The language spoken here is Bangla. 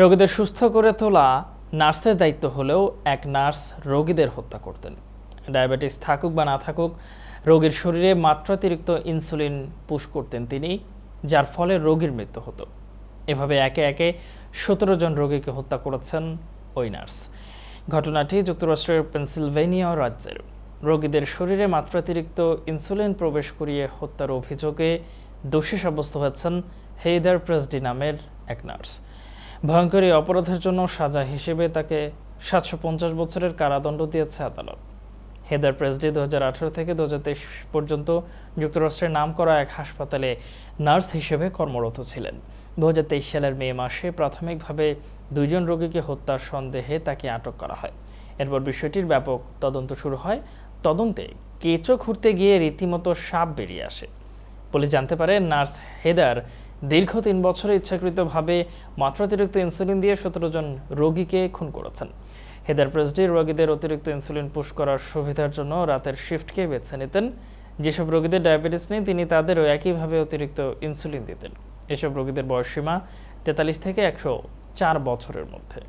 রোগীদের সুস্থ করে তোলা নার্সের দায়িত্ব হলেও এক নার্স রোগীদের হত্যা করতেন। ডায়াবেটিস থাকুক বা না থাকুক, রোগীর শরীরে মাত্রাতিরিক্ত ইনসুলিন পুশ করতেন তিনি, যার ফলে রোগীর মৃত্যু হতো। এভাবে একে একে সতেরো জন রোগীকে হত্যা করেছেন ওই নার্স। ঘটনাটি যুক্তরাষ্ট্রের পেনসিলভেনিয়া রাজ্যের। রোগীদের শরীরে মাত্রাতিরিক্ত ইনসুলিন প্রবেশ করিয়ে হত্যার অভিযোগে দোষী সাব্যস্ত হয়েছেন হেইদার প্রেসডি নামের এক নার্স। ভয়ঙ্কর এই অপরাধের জন্য সাজা হিসেবে তাকে সাতশো পঞ্চাশ বছরের কারাদণ্ড দিয়েছে আদালত। হেদার প্রেসডি দু থেকে দুহাজার তেইশ পর্যন্ত যুক্তরাষ্ট্রের নাম করা এক হাসপাতালে নার্স হিসেবে কর্মরত ছিলেন। দুহাজার তেইশ সালের মে মাসে প্রাথমিকভাবে দুইজন রোগীকে হত্যার সন্দেহে তাকে আটক করা হয়। এরপর বিষয়টির ব্যাপক তদন্ত শুরু হয়। তদন্তে কেঁচো ঘুরতে গিয়ে রীতিমতো সাপ বেরিয়ে আসে। পুলিশ জানতে পারে, নার্স হেদার দীর্ঘ তিন বছরে ইচ্ছাকৃতভাবে মাত্রাতিরিক্ত ইনসুলিন দিয়ে সতেরো জন রোগীকে খুন করেছেন। হেদার প্রেসডি রোগীদের অতিরিক্ত ইনসুলিন পুশ করার সুবিধার জন্য রাতের শিফটকে বেছে নিতেন। যেসব রোগীদের ডায়াবেটিস নেই, তিনি তাদেরও একইভাবে অতিরিক্ত ইনসুলিন দিতেন। এসব রোগীদের বয়সসীমা তেতাল্লিশ থেকে একশো চার বছরের মধ্যে।